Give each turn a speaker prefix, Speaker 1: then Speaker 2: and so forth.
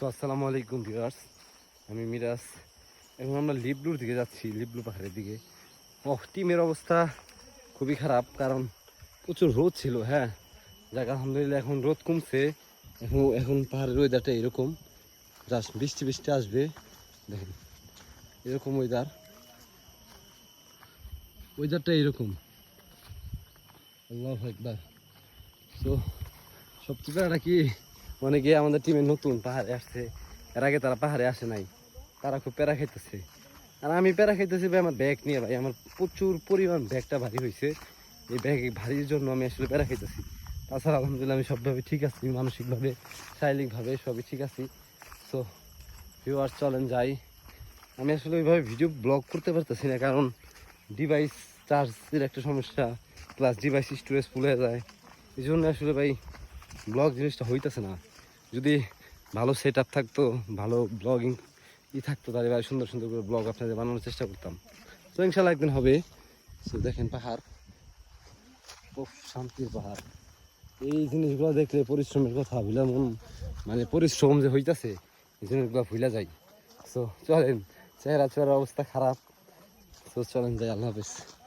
Speaker 1: So, আসসালামু আলাইকুম viewers. আমি মিরাজ। এখন আমরা লিবলুর দিকে যাচ্ছি, লিবলু পাহাড়ের দিকে। ও টিমের অবস্থা খুবই খারাপ, কারণ প্রচুর রোদ ছিল হ্যাঁ। যাক, আলহামদুলিল্লাহ, এখন রোদ কমছে। এখন এখন পাহাড়ের ওয়েদারটা এরকম। জাস্ট বৃষ্টি বৃষ্টি আসবে। দেখেন, এরকম ওয়েদার ওয়েদারটা এরকম। আল্লাহ একবার তো সবচেয়ে প্যারাটা কি অনেকে আমাদের টিমে নতুন পাহাড়ে আসছে। এর আগে তারা পাহাড়ে আসে নাই। তারা খুব প্যারা খাইতেছে। আর আমি প্যারা খাইতেছি ভাই আমার ব্যাগ নিয়ে ভাই। আমার প্রচুর পরিমাণ ব্যাগটা ভারী হয়েছে এই ব্যাগ ভারীর জন্য আমি আসলে প্যারা খাইতেছি। তাছাড়া আলহামদুলিল্লাহ আমি সবভাবে ঠিক আছি। মানসিকভাবে, শারীরিকভাবে সবই ঠিক আছি। সো ভিউয়ার্স চলেন যাই। আমি আসলে ওইভাবে ভিডিও ব্লগ করতে পারতেছি না কারণ ডিভাইস চার্জের একটা সমস্যা। প্লাস ডিভাইস স্টোরেজ ফুল যায়। এই জন্য আসলে ভাই ব্লগ জিনিসটা হইতেছে না। যদি ভালো সেট আপ থাকতো, ভালো ব্লগিং ই থাকতো, তাহলে ভাই সুন্দর সুন্দর করে ব্লগ আপনাদের বানানোর চেষ্টা করতাম। তো ইনশাল্লাহ একদিন হবে। তো দেখেন পাহাড়। খুব শান্তির পাহাড়। এই জিনিসগুলো দেখলে পরিশ্রমের কথা ভুলা মন মানে পরিশ্রম যে হইতাছে, এই জিনিসগুলো ভুলা যায়। তো চলেন, চেহারা চেহারা অবস্থা খারাপ। তো চলেন যাই, আল্লাহ হাফেজ।